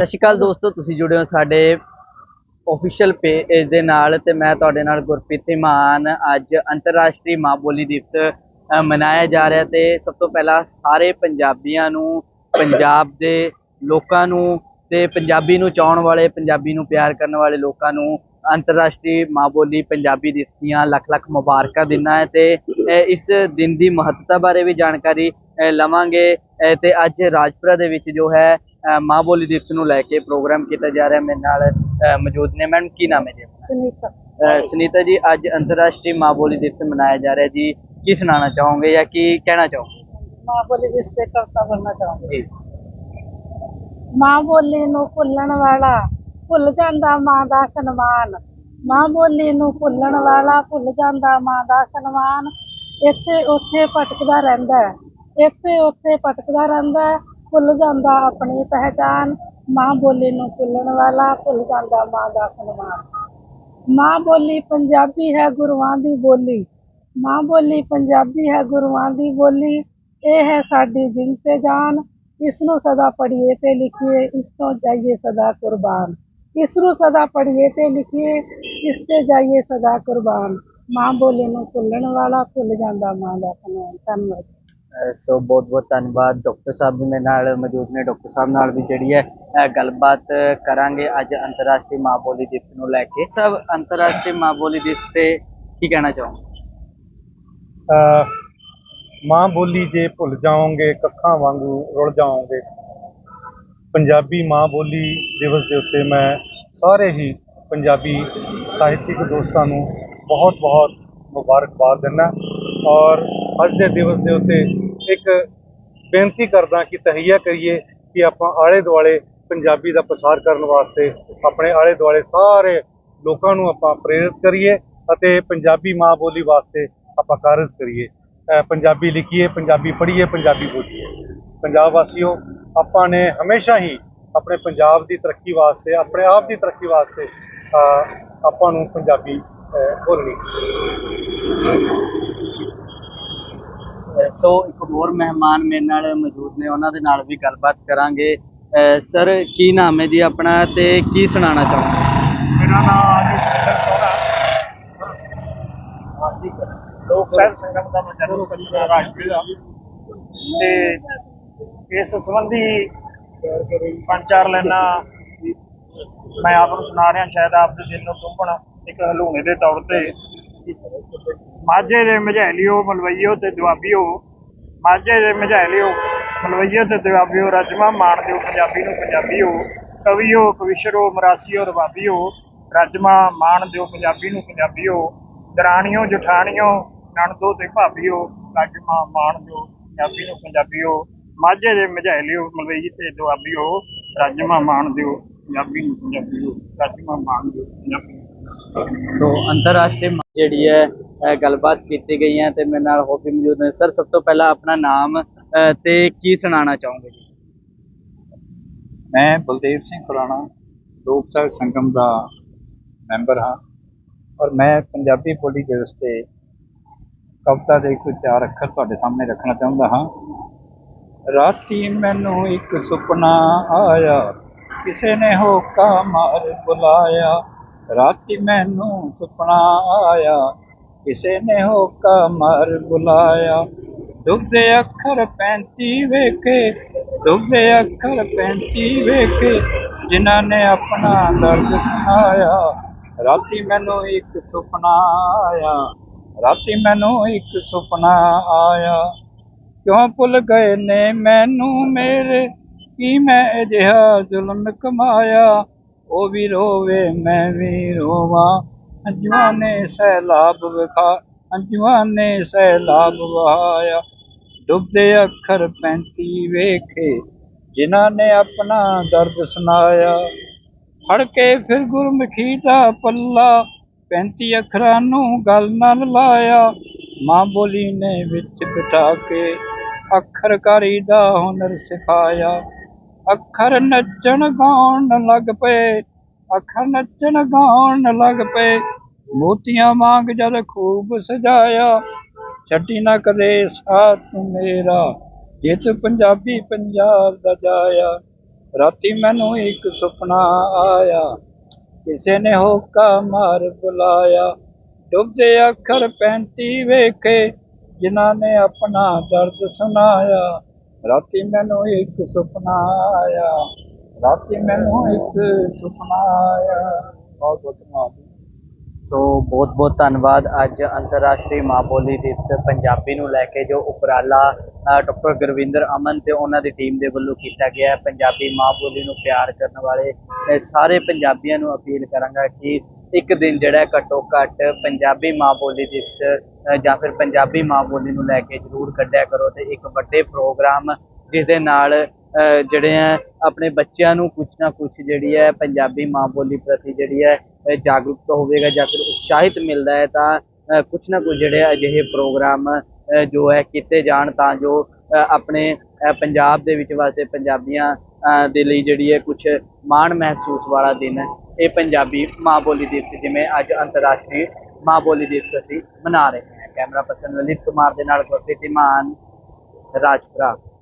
ਸਤਿ ਸ਼੍ਰੀ ਅਕਾਲ ਦੋਸਤੋ ਤੁਸੀਂ ਜੁੜੇ ਹੋ ਸਾਡੇ ਅਫੀਸ਼ੀਅਲ ਪੇਜ ਦੇ ਨਾਲ ਤੇ ਮੈਂ ਤੁਹਾਡੇ ਨਾਲ ਗੁਰਪ੍ਰੀਤ ਮਾਨ। ਅੱਜ ਅੰਤਰਰਾਸ਼ਟਰੀ ਮਾਂ ਬੋਲੀ ਦਿਵਸ ਮਨਾਇਆ ਜਾ ਰਿਹਾ ਤੇ ਸਭ ਤੋਂ ਪਹਿਲਾਂ ਸਾਰੇ ਪੰਜਾਬੀਆਂ ਨੂੰ ਪੰਜਾਬ ਦੇ ਲੋਕਾਂ ਨੂੰ ਤੇ ਪੰਜਾਬੀ ਨੂੰ ਚਾਹਣ ਵਾਲੇ ਪੰਜਾਬੀ ਨੂੰ ਪਿਆਰ ਕਰਨ ਵਾਲੇ ਲੋਕਾਂ ਨੂੰ ਅੰਤਰਰਾਸ਼ਟਰੀ ਮਾਂ ਬੋਲੀ ਪੰਜਾਬੀ ਦਿਵਸ ਦੀਆਂ ਲੱਖ ਲੱਖ ਮੁਬਾਰਕਾਂ ਦਿੰਦਾ ਹੈ ਤੇ ਇਸ ਦਿਨ ਦੀ ਮਹੱਤਤਾ ਬਾਰੇ ਵੀ ਜਾਣਕਾਰੀ ਲਵਾਂਗੇ। ਅ, ਤੇ ਅੱਜ ਰਾਜਪੁਰਾ ਦੇ ਵਿੱਚ ਜੋ ਹੈ ਮਾਂ ਬੋਲੀ ਦਿਵਸ ਨੂੰ ਲੈ ਕੇ ਪ੍ਰੋਗਰਾਮ ਕੀਤਾ ਜਾ ਰਿਹਾ ਮੇਰੇ ਨਾਲ ਮੌਜੂਦ ਨੇ। ਮੈਡਮ ਕੀ ਨਾਮ ਹੈ ਜੀ? ਸੁਨੀਤਾ। ਸੁਨੀਤਾ ਜੀ ਅੱਜ ਅੰਤਰਰਾਸ਼ਟਰੀ ਮਾਂ ਬੋਲੀ ਦਿਵਸ ਮਨਾਇਆ ਜਾ ਰਿਹਾ ਜੀ। ਕੀ ਸੁਣਾਉਣਾ ਚਾਹੋਗੇ ਜਾਂ ਕੀ ਕਹਿਣਾ ਚਾਹੋਗੇ? ਮਾਂ ਬੋਲੀ ਦੇ ਤੇ ਕਵਿਤਾ ਚਾਹੁੰਦੀ ਜੀ। ਮਾਂ ਬੋਲੀ ਨੂੰ ਭੁੱਲਣ ਵਾਲਾ ਭੁੱਲ ਜਾਂਦਾ ਮਾਂ ਦਾ ਸਨਮਾਨ। ਮਾਂ ਬੋਲੀ ਨੂੰ ਭੁੱਲਣ ਵਾਲਾ ਭੁੱਲ ਜਾਂਦਾ ਮਾਂ ਦਾ ਸਨਮਾਨ। ਇੱਥੇ ਉੱਥੇ ਭਟਕਦਾ ਰਹਿੰਦਾ ਇੱਥੇ ਉੱਥੇ ਭਟਕਦਾ ਰਹਿੰਦਾ ਹੈ ਭੁੱਲ ਜਾਂਦਾ ਆਪਣੀ ਪਹਿਚਾਨ ਮਾਂ ਬੋਲੀ ਨੂੰ ਭੁੱਲਣ ਵਾਲਾ ਭੁੱਲ ਜਾਂਦਾ ਮਾਂ ਦਾ ਸਨਮਾਨ। ਮਾਂ ਬੋਲੀ ਪੰਜਾਬੀ ਹੈ ਗੁਰੂਆਂ ਦੀ ਬੋਲੀ। ਮਾਂ ਬੋਲੀ ਪੰਜਾਬੀ ਹੈ ਗੁਰੂਆਂ ਦੀ ਬੋਲੀ। ਇਹ ਹੈ ਸਾਡੀ ਜਿੰਦ ਤੇ ਜਾਨ। ਇਸ ਨੂੰ ਸਦਾ ਪੜ੍ਹੀਏ ਤੇ ਲਿਖੀਏ, ਇਸ ਤੋਂ ਜਾਈਏ ਸਦਾ ਕੁਰਬਾਨ। ਇਸ ਨੂੰ ਸਦਾ ਪੜ੍ਹੀਏ ਤੇ ਲਿਖੀਏ, ਇਸ ਤੇ ਜਾਈਏ ਸਦਾ ਕੁਰਬਾਨ। ਮਾਂ ਬੋਲੀ ਨੂੰ ਭੁੱਲਣ ਵਾਲਾ ਭੁੱਲ ਜਾਂਦਾ ਮਾਂ ਦਾ ਸਨਮਾਨ। ਧੰਨਵਾਦ। ਸੋ ਬਹੁਤ ਬਹੁਤ ਧੰਨਵਾਦ। ਡਾਕਟਰ ਸਾਹਿਬ ਵੀ ਮੇਰੇ ਨਾਲ ਮੌਜੂਦ ਨੇ। ਡਾਕਟਰ ਸਾਹਿਬ ਨਾਲ ਵੀ ਜਿਹੜੀ ਹੈ ਗੱਲਬਾਤ ਕਰਾਂਗੇ ਅੱਜ ਅੰਤਰਰਾਸ਼ਟਰੀ ਮਾਂ ਬੋਲੀ ਦਿਵਸ ਨੂੰ ਲੈ ਕੇ। ਸਭ ਅੰਤਰਰਾਸ਼ਟਰੀ ਮਾਂ ਬੋਲੀ ਦਿਵਸ ਤੇ ਕੀ ਕਹਿਣਾ ਚਾਹੋਗੇ? ਮਾਂ ਬੋਲੀ ਜੇ ਭੁੱਲ ਜਾਓਗੇ, ਕੱਖਾਂ ਵਾਂਗੂ ਰੁਲ ਜਾਓਗੇ। ਪੰਜਾਬੀ ਮਾਂ ਬੋਲੀ ਦਿਵਸ ਦੇ ਉੱਤੇ ਮੈਂ ਸਾਰੇ ਹੀ ਪੰਜਾਬੀ ਸਾਹਿਤਿਕ ਦੋਸਤਾਂ ਨੂੰ ਬਹੁਤ ਬਹੁਤ ਮੁਬਾਰਕਬਾਦ ਦਿੰਦਾ ਔਰ ਅੱਜ ਦੇ ਦਿਵਸ ਦੇ ਉੱਤੇ ਇੱਕ ਬੇਨਤੀ ਕਰਦਾ ਕਿ ਤਹਈਆ ਕਰੀਏ ਕਿ ਆਪਾਂ ਆਲੇ ਦੁਆਲੇ ਪੰਜਾਬੀ ਦਾ ਪ੍ਰਸਾਰ ਕਰਨ ਵਾਸਤੇ ਆਪਣੇ ਆਲੇ ਦੁਆਲੇ ਸਾਰੇ ਲੋਕਾਂ ਨੂੰ ਆਪਾਂ ਪ੍ਰੇਰਿਤ ਕਰੀਏ ਅਤੇ ਪੰਜਾਬੀ ਮਾਂ ਬੋਲੀ ਵਾਸਤੇ ਆਪਾਂ ਕਾਰਜ ਕਰੀਏ। ਪੰਜਾਬੀ ਲਿਖੀਏ, ਪੰਜਾਬੀ ਪੜ੍ਹੀਏ, ਪੰਜਾਬੀ ਬੋਲੀਏ। ਪੰਜਾਬ ਵਾਸੀਓ, ਆਪਾਂ ਨੇ ਹਮੇਸ਼ਾ ਹੀ ਆਪਣੇ ਪੰਜਾਬ ਦੀ ਤਰੱਕੀ ਵਾਸਤੇ, ਆਪਣੇ ਆਪ ਦੀ ਤਰੱਕੀ ਵਾਸਤੇ ਆਪਾਂ ਨੂੰ ਪੰਜਾਬੀ ਬੋਲਣੀ। ਸੋ ਇੱਕ ਹੋਰ ਮਹਿਮਾਨ ਮੇਰੇ ਨਾਲ ਮੌਜੂਦ ਨੇ ਉਹਨਾਂ ਦੇ ਨਾਲ ਵੀ ਗੱਲਬਾਤ ਕਰਾਂਗੇ। ਸਰ ਕੀ ਨਾਮ ਹੈ ਜੀ ਆਪਣਾ ਤੇ ਕੀ ਸੁਣਾਉਣਾ ਚਾਹੋਗੇ ਮੇਰਾ ਨਾਮ ਸਿੰਘ ਸੋਹਣਾ ਲੋਕ ਸਾਹਿਬ ਸੰਗਮ ਦਾ ਦਾ। ਤੇ ਇਸ ਸੰਬੰਧੀ ਪੰਜ ਚਾਰ ਲੈਣਾ ਮੈਂ ਆਪ ਨੂੰ ਸੁਣਾ ਰਿਹਾ ਸ਼ਾਇਦ ਆਪ ਦੇ ਦਿਲ ਨੂੰ ਚੁੰਬਣ ਇੱਕ ਹਲੂਣੇ ਦੇ ਤੌਰ ਤੇ। ਮਾਝੇ ਦੇ ਮਝੈਲਿਓ ਮਲਵਈਓ ਤੇ ਦੁਆਬੀਓ ਮਾਝੇ ਦੇ ਮਝੈਲਿਓ ਮਲਵਈਓ ਤੇ ਦੁਆਬੀਓ ਰਜਮਾ ਮਾਣ ਦਿਓ ਪੰਜਾਬੀ ਨੂੰ ਪੰਜਾਬੀਓ, ਕਵੀਓ ਕਵਿਸ਼ਰੋ ਮਰਾਸੀਓ ਰਬਾਬੀਓ ਰਜਮਾ ਮਾਣ ਦਿਓ ਪੰਜਾਬੀ ਨੂੰ ਪੰਜਾਬੀਓ, ਦਰਾਣੀਓ ਜਠਾਣੀਓ, ਨਣਦੋ ਤੇ ਭਾਬੀਓ, ਰਜਮਾ ਮਾਣ ਦਿਓ ਪੰਜਾਬੀ ਨੂੰ ਪੰਜਾਬੀਓ, ਮਾਝੇ ਦੇ ਮਝੈਲਿਓ ਮਲਵਈ ਤੇ ਦੁਆਬੀਓ ਰਾਜਮਾ ਮਾਣ ਦਿਓ ਪੰਜਾਬੀ ਨੂੰ ਪੰਜਾਬੀਓ, ਰਾਜਮਾ ਮਾਣ ਦਿਓ ਪੰਜਾਬੀ ਸੋ ਅੰਤਰਰਾਸ਼ਟਰੀ ਜਿਹੜੀ ਹੈ ਗੱਲਬਾਤ ਕੀਤੀ ਗਈ ਹੈ ਤੇ ਮੇਰੇ ਨਾਲ ਹੋਰ ਵੀ ਮੌਜੂਦ ਨੇ। ਸਰ, ਸਭ ਤੋਂ ਪਹਿਲਾਂ ਆਪਣਾ ਨਾਮ ਤੇ ਕੀ ਸੁਣਾਉਣਾ ਚਾਹੋਗੇ ਜੀ? ਮੈਂ ਬਲਦੇਵ ਸਿੰਘ ਖੁਰਾਣਾ, ਲੋਕ ਸਾਹਿਬ ਸੰਗਮ ਦਾ ਮੈਂਬਰ ਹਾਂ ਔਰ ਮੈਂ ਪੰਜਾਬੀ ਬੋਲੀ ਦਿਵਸ ਤੇ ਕਵਿਤਾ ਦੇ ਕੁਝ ਚਾਰ ਅੱਖਰ ਤੁਹਾਡੇ ਸਾਹਮਣੇ ਰੱਖਣਾ ਚਾਹੁੰਦਾ ਹਾਂ। ਰਾਤੀ ਮੈਨੂੰ ਇੱਕ ਸੁਪਨਾ ਆਇਆ, ਕਿਸੇ ਨੇ ਹੋਕਾ ਮਾਰ ਬੁਲਾਇਆ। ਰਾਤੀ ਮੈਨੂੰ ਸੁਪਨਾ ਆਇਆ ਕਿਸੇ ਨੇ ਹੋਕਾ ਮਾਰ ਬੁਲਾਇਆ। ਡੁੱਬਦੇ ਅੱਖਰ 35 ਵੇਖੇ, ਡੁੱਬਦੇ ਅੱਖਰ 35 ਵੇਖੇ, ਜਿਨ੍ਹਾਂ ਨੇ ਆਪਣਾ ਦਰਦ ਸੁਣਾਇਆ। ਰਾਤੀ ਮੈਨੂੰ ਇੱਕ ਸੁਪਨਾ ਆਇਆ, ਰਾਤੀ ਮੈਨੂੰ ਇੱਕ ਸੁਪਨਾ ਆਇਆ। ਕਿਉਂ ਭੁੱਲ ਗਏ ਨੇ ਮੈਨੂੰ ਮੇਰੇ? ਕੀ ਮੈਂ ਅਜਿਹਾ ਜ਼ੁਲਮ ਕਮਾਇਆ? ਉਹ ਵੀ ਰੋਵੇ, ਮੈਂ ਵੀ ਰੋਵਾਂ। ਅੰਜੂਆਂ ਨੇ ਸੈਲਾਬ ਵਿਖਾ, ਅੰਜੂਆਂ ਨੇ ਵਹਾਇਆ। ਡੁੱਬਦੇ ਅੱਖਰ 35 ਵੇਖੇ, ਜਿਨ੍ਹਾਂ ਨੇ ਆਪਣਾ ਦਰਦ ਸੁਣਾਇਆ। ਫੜ ਕੇ ਫਿਰ ਗੁਰਮੁਖੀ ਦਾ ਪੱਲਾ 35 ਅੱਖਰਾਂ ਨੂੰ ਗੱਲ ਨਾਲ ਲਾਇਆ। ਮਾਂ ਬੋਲੀ ਨੇ ਵਿੱਚ ਬਿਠਾ ਕੇ ਅੱਖਰਕਾਰੀ ਦਾ ਹੁਨਰ ਸਿਖਾਇਆ। ਅੱਖਰ ਨੱਚਣ ਗਾਉਣ ਲੱਗ ਪਏ ਅੱਖਰ ਨੱਚਣ ਗਾਉਣ ਲੱਗ ਪਏ। ਮੋਤੀਆਂ ਵਾਂਗ ਜਦ ਖੂਬ ਸਜਾਇਆ, ਛੱਡੀ ਨਾ ਕਦੇ ਸਾਥ ਮੇਰਾ। ਜੇ ਤੂੰ ਪੰਜਾਬੀ ਪੰਜਾਬ ਦਾ ਜਾਇਆ। ਰਾਤੀ ਮੈਨੂੰ ਇੱਕ ਸੁਪਨਾ ਆਇਆ। ਕਿਸੇ ਨੇ ਹੋਕਾ ਮਾਰ ਬੁਲਾਇਆ। ਡੁੱਬਦੇ ਅੱਖਰ ਪੈਂਤੀ ਵੇਖੇ, ਜਿਨ੍ਹਾਂ ਨੇ ਆਪਣਾ ਦਰਦ ਸੁਣਾਇਆ। ਰਾਤੀ ਮੈਨੂੰ ਇੱਕ ਸੁਪਨਾ ਆਇਆ। ਰਾਤੀ ਮੈਨੂੰ ਇੱਕ ਸੁਪਨਾ ਆਇਆ ਬਹੁਤ ਬਹੁਤ ਧੰਨਵਾਦ। ਸੋ ਬਹੁਤ ਬਹੁਤ ਧੰਨਵਾਦ। ਅੱਜ ਅੰਤਰਰਾਸ਼ਟਰੀ ਮਾਂ ਬੋਲੀ ਦਿਵਸ ਪੰਜਾਬੀ ਨੂੰ ਲੈ ਕੇ ਜੋ ਉਪਰਾਲਾ ਡਾਕਟਰ ਗੁਰਵਿੰਦਰ ਅਮਨ ਤੇ ਉਹਨਾਂ ਦੀ ਟੀਮ ਦੇ ਵੱਲੋਂ ਕੀਤਾ ਗਿਆ ਪੰਜਾਬੀ ਮਾਂ ਬੋਲੀ ਨੂੰ ਪਿਆਰ ਕਰਨ ਵਾਲੇ ਸਾਰੇ ਪੰਜਾਬੀਆਂ ਨੂੰ ਅਪੀਲ ਕਰਾਂਗਾ ਕਿ ਇੱਕ ਦਿਨ ਜਿਹੜਾ ਘੱਟੋ ਘੱਟ ਪੰਜਾਬੀ ਮਾਂ ਬੋਲੀ ਦਿਵਸ ਜਾਂ ਫਿਰ ਪੰਜਾਬੀ ਮਾਂ ਬੋਲੀ ਨੂੰ ਲੈ ਕੇ ਜ਼ਰੂਰ ਕੱਢਿਆ ਕਰੋ ਤੇ ਇੱਕ ਵੱਡੇ ਪ੍ਰੋਗਰਾਮ ਜਿਸ ਦੇ ਨਾਲ ਜਿਹੜੇ ਹੈ ਆਪਣੇ ਬੱਚਿਆਂ ਨੂੰ ਕੁਝ ਨਾ ਕੁਝ ਜਿਹੜੀ ਹੈ ਪੰਜਾਬੀ ਮਾਂ ਬੋਲੀ ਪ੍ਰਤੀ ਜਿਹੜੀ ਹੈ ਜਾਗਰੂਕਤਾ ਹੋਵੇਗਾ ਜਾਂ ਫਿਰ ਉਤਸ਼ਾਹਿਤ ਮਿਲਦਾ ਹੈ ਤਾਂ ਅ, ਕੁਝ ਨਾ ਕੁਝ ਜਿਹੜੇ ਅਜਿਹੇ ਪ੍ਰੋਗਰਾਮ ਜੋ ਹੈ ਕੀਤੇ ਜਾਣ ਤਾਂ ਜੋ ਆਪਣੇ ਪੰਜਾਬ ਦੇ ਵਿੱਚ ਵਸਦੇ ਪੰਜਾਬੀਆਂ ਦੇ ਲਈ ਜਿਹੜੀ ਹੈ ਕੁਝ ਮਾਣ ਮਹਿਸੂਸ ਵਾਲਾ ਦਿਨ ਹੈ ਇਹ ਪੰਜਾਬੀ ਮਾਂ ਬੋਲੀ ਦਿਵਸ ਜਿਵੇਂ ਅੱਜ ਅੰਤਰਰਾਸ਼ਟਰੀ ਮਾਂ ਬੋਲੀ ਦਿਵਸ ਅਸੀਂ ਮਨਾ ਰਹੇ ਹਾਂ। ਕੈਮਰਾ ਪਰਸਨ ਲਲਿਤ ਕੁਮਾਰ ਦੇ ਨਾਲ ਗੁਰਪ੍ਰੀਤ ਮਾਨ ਰਾਜਪੁਰਾ।